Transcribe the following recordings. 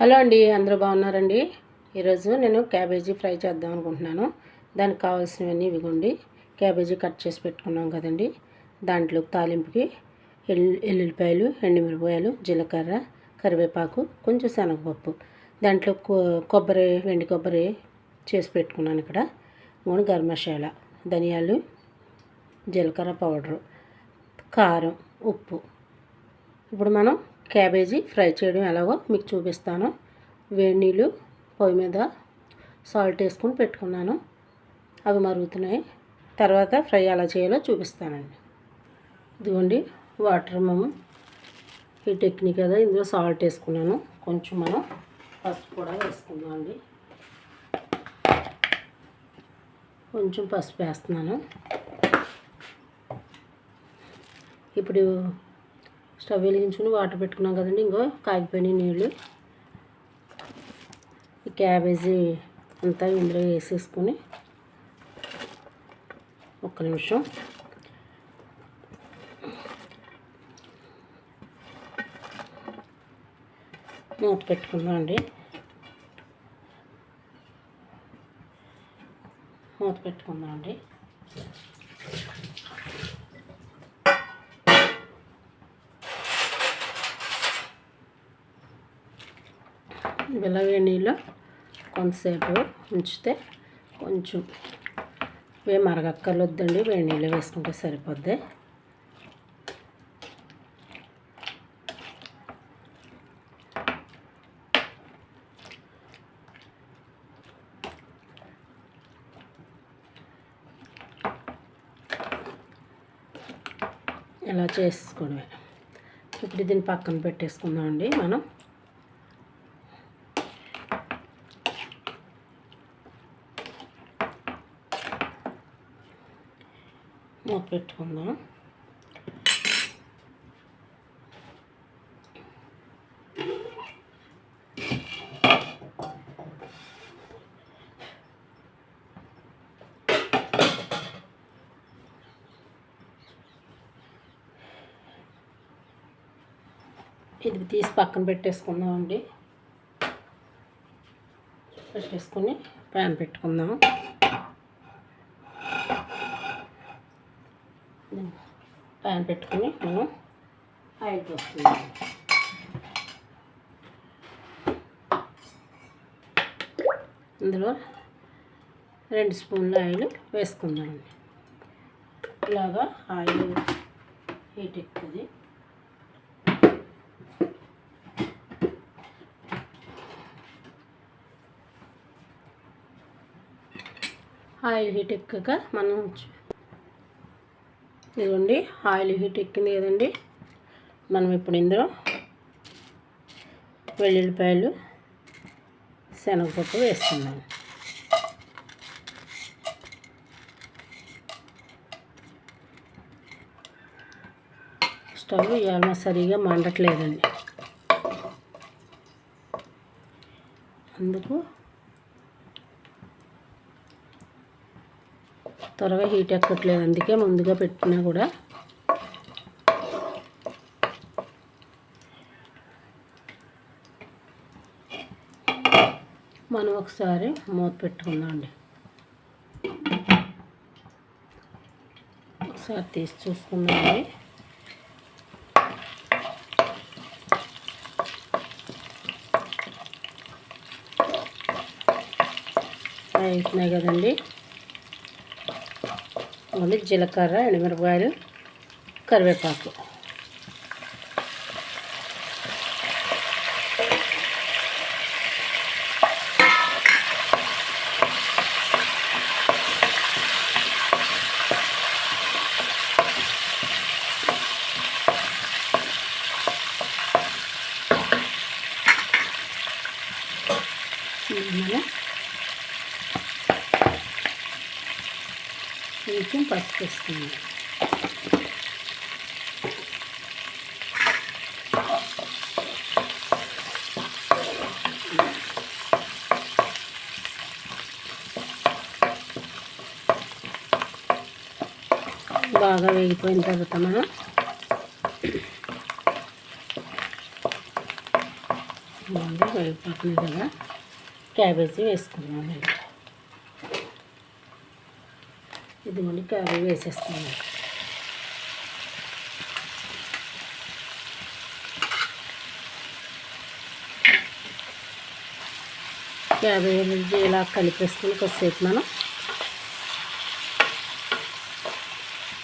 Hello అండి అందరూ బాగున్నారండి? ఈరోజు నేను క్యాబేజీ ఫ్రై చేద్దాం అనుకుంటున్నాను. దానికి కావాల్సినవన్నీ ఇవిగోండి క్యాబేజీ కట్ చేసి పెట్టుకున్నాం కదండి. దాంట్లో తాలింపుకి ఎల్లు ఎల్లుల్లిపాయలు ఎండుమిరపాయలు జీలకర్ర కరివేపాకు కొంచెం శనగపప్పు. దాంట్లో కొబ్బరి వెండి కొబ్బరి చేసి పెట్టుకున్నాను ఇక్కడ. మూడు గరం మసాలా ధనియాలు జీలకర్ర పౌడరు కారం ఉప్పు. ఇప్పుడు మనం క్యాబేజీ ఫ్రై చేయడం ఎలాగో మీకు చూపిస్తాను. వేడి నీళ్ళు పొయ్యి మీద సాల్ట్ వేసుకొని పెట్టుకున్నాను. అవి మరుగుతున్నాయి. తర్వాత ఫ్రై ఎలా చేయాలో చూపిస్తానండి. ఇదిగోండి వాటర్ మేము. ఈ టెక్నిక్ కదా ఇందులో సాల్ట్ వేసుకున్నాను. కొంచెం మనం పసుపు కూడా వేసుకుందాం అండి కొంచెం పసుపు వేస్తున్నాను. ఇప్పుడు స్టవ్ వెలిగించుకుని వాటర్ పెట్టుకున్నాం కదండి. ఇంకో కాగిపోయిన నీళ్ళు ఈ క్యాబేజీ అంతా ఇందులో వేసేసుకొని ఒక్క నిమిషం. మూత పెట్టుకుందాం అండి. మూత పెట్టుకుందాం అండి. ఇలా నీళ్ళు కొంతసేపు ఉంచితే కొంచెం వే మరగక్కర్లొద్దండి. వేడి నీళ్ళు వేసుకుంటే సరిపోద్ది. ఇలా చేసుకోవడమే. ఇప్పుడు దీన్ని పక్కన పెట్టేసుకుందామండి మనం. మూత పెట్టుకుందాం ఇది తీసి పక్కన పెట్టేసుకుందామండి. పెట్టేసుకొని ప్యాన్ పెట్టుకుందాం. ప్యాన్ పెట్టుకొని మనం ఆయిల్ పోసుకుందాం ఇందులో రెండు స్పూన్ల ఆయిల్ వేసుకుందామండి ఇలాగా ఆయిల్ హీట్ ఎక్కుతుంది ఆయిల్ హీట్ ఎక్కాక మనం ఇదిగోండి ఆయిల్ హీట్ ఎక్కింది కదండి. మనం ఇప్పుడు ఇందులో వెల్లుల్లిపాయలు శనగపప్పు వేస్తున్నాం. స్టవ్ ఇవాళ సరిగా మండట్లేదండి. అందుకు త్వరగా హీట్ ఎక్కట్లేదు అందుకే ముందుగా పెట్టినా కూడా. మనం ఒకసారి మూత పెట్టుకుందామండి ఒకసారి తీసి చూసుకుందామండి అవుతున్నాయి కదండి. ఓన్లీ జీలకర్ర ఎండుమిరపకాయలు కరివేపాకు మనం కొంచెం పసుపు వేసుకుందాం. బాగా వేగిపోయిన తర్వాత మనం వేగిపోతుంది కదా క్యాబేజీ వేసుకున్నాను ఇది ముందు క్యాబేజీ వేసేసుకున్నాను క్యాబేజీ ఇలా కలిపేసుకుని కొద్దిసేపు మనం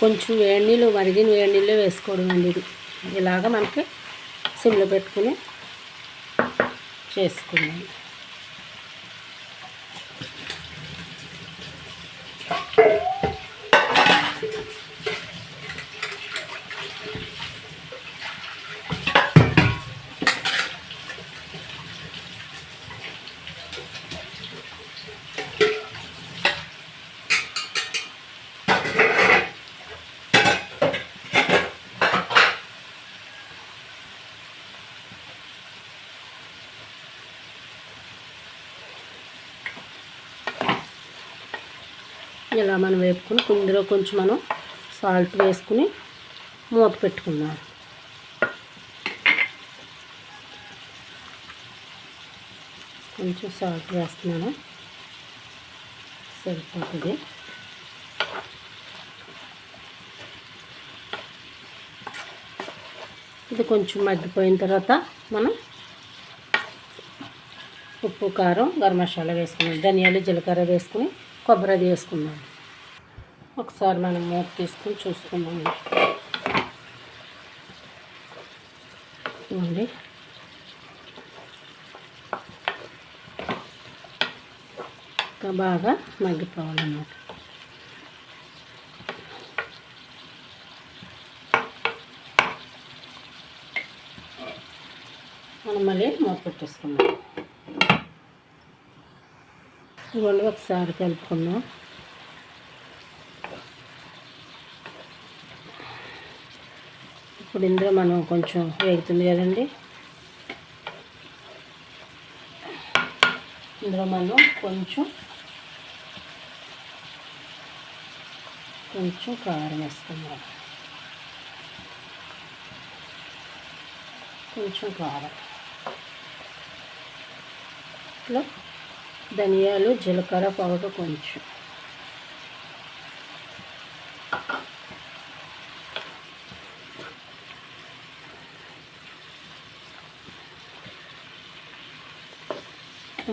కొంచెం వేడి నీళ్ళు మరిగిన వేడి నీళ్ళు వేసుకోవడం అండి ఇది. ఇలాగ మనకి సిమ్లో పెట్టుకుని చేసుకున్నాం ఇలా మనం వేపుకుని ఇందులో కొంచెం మనం సాల్ట్ వేసుకుని మూత పెట్టుకుందాం. కొంచెం సాల్ట్ వేస్తున్నాను. సరిపోతుంది. ఇది కొంచెం మగ్గిపోయిన తర్వాత మనం ఉప్పు కారం గరం మసాలా వేసుకున్నాం. ధనియాలు జీలకర్ర వేసుకుని కొబ్బరి అది వేసుకుందాం. ఒకసారి మనం మూత తీసుకుని చూసుకుందాం. చూడండి. ఇంకా బాగా మగ్గిపోవాలన్నమాట. మనం మళ్ళీ మూత పెట్టేసుకుందాం. ఇవ్వండి ఒకసారి కలుపుకుందాం. ఇప్పుడు ఇందులో మనం కొంచెం వేగుతుంది కదండి. ఇందులో మనం కొంచెం కొంచెం కారం వేసుకుందాం. కొంచెం కారం. ఇట్లా ధనియాలు జీలకర్ర పౌడర్ కొంచెం.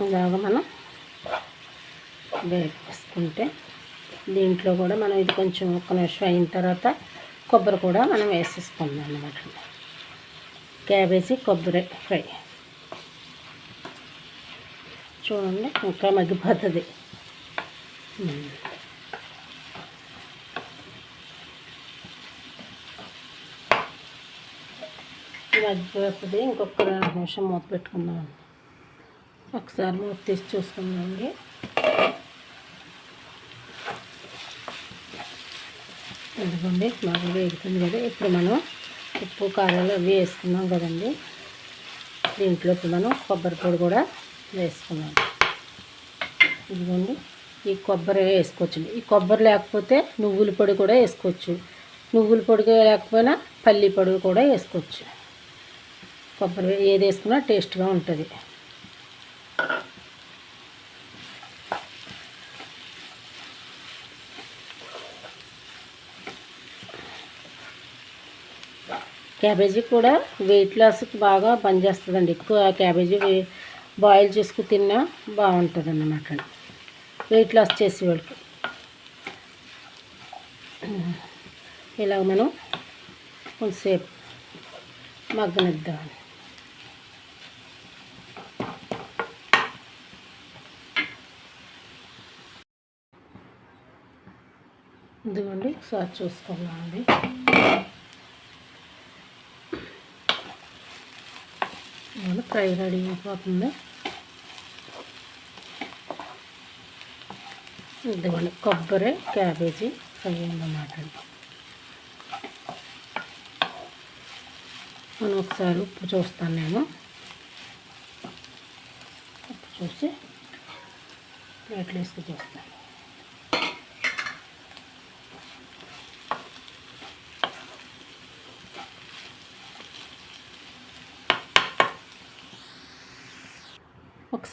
ఇలాగ మనం వేసుకుంటే దీంట్లో కూడా మనం ఇది కొంచెం ఒక నిమిషం అయిన తర్వాత కొబ్బరి కూడా మనం వేసేసుకుందాం అన్నమాట. క్యాబేజీ కొబ్బరి ఫ్రై. చూడండి ఇంకా మగ్గిపోతుంది మగ్గిపోతుంది ఇంకొక నిమిషం మూత పెట్టుకుందాం ఒకసారి మూత తీసి చూసుకుందామండి. ఎందుకండి బాగా వేగుతుంది కదా. ఇప్పుడు మనం ఉప్పు కారాలు అవి వేసుకున్నాం కదండి. దీంట్లో ఇప్పుడు మనం కొబ్బరి పొడి కూడా వేసుకున్నాను. ఇదిగోండి ఈ కొబ్బరి వేసుకోవచ్చు ఈ కొబ్బరి లేకపోతే నువ్వుల పొడి కూడా వేసుకోవచ్చు. నువ్వుల పొడి లేకపోయినా పల్లి పొడి కూడా వేసుకోవచ్చు. కొబ్బరి ఏది వేసుకున్నా టేస్ట్గా ఉంటుంది. క్యాబేజీ కూడా వెయిట్ లాస్కి బాగా పనిచేస్తుందండి. ఎక్కువ క్యాబేజీ బాయిల్ చేసుకుని తిన్నా బాగుంటుంది అన్నమాట వెయిట్ లాస్ చేసే వాళ్ళకి. ఇలా మనం కొంతసేపు మగ్గనిద్దాం ఇదిగోండి ఒకసారి చూసుకున్నామండి ఫ్రై రెడీ అయిపోతుంది. ఇదిగోండి కొబ్బరి క్యాబేజీ ఫ్రై అన్నమాట మనం ఒకసారి ఉప్పు చూస్తాను నేను. ఉప్పు చూసి ప్లేట్లు వేసుకు చూస్తాను.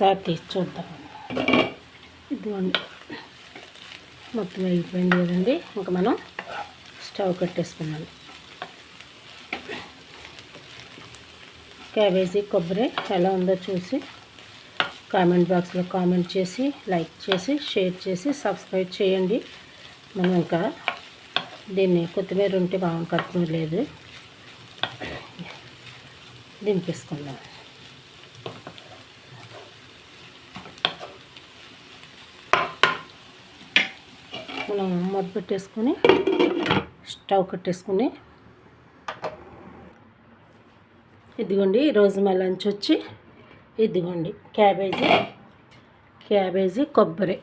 ఒకసారి తీసి చూద్దాం. ఇదిగోండి. మొత్తం అయిపోయింది కదండి. ఇంకా మనం స్టవ్ కట్టేసుకున్నాం క్యాబేజీ కొబ్బరి ఎలా ఉందో చూసి కామెంట్ బాక్స్లో కామెంట్ చేసి లైక్ చేసి షేర్ చేసి సబ్స్క్రైబ్ చేయండి. మనం ఇంకా దీన్ని కొత్తిమీర ఉంటే బాగా కొత్తిమీర లేదు. దింపేసుకుందాం మనం మొదలు పెట్టేసుకొని స్టవ్ కట్టేసుకుని ఇదిగోండి ఈరోజు మా లంచ్ వచ్చి ఇదిగోండి క్యాబేజీ క్యాబేజీ కొబ్బరి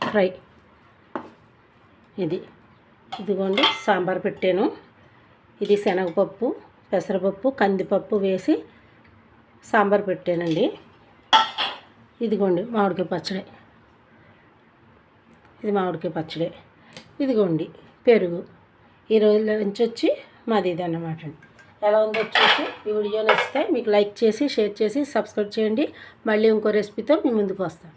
ఫ్రై. ఇది ఇదిగోండి సాంబార్ పెట్టాను. ఇది శనగపప్పు పెసరపప్పు కందిపప్పు వేసి సాంబార్ పెట్టానండి. ఇదిగోండి మామిడికాయ పచ్చడి. ఇది మామిడికాయ పచ్చడి. ఇదిగోండి పెరుగు. ఈరోజు లంచ్ వచ్చి మాది ఇది అన్నమాట అండి. ఎలా ఉందో చూసి ఈ వీడియో నచ్చితే మీకు లైక్ చేసి షేర్ చేసి సబ్స్క్రైబ్ చేయండి. మళ్ళీ ఇంకో రెసిపీతో మీ ముందుకు వస్తాను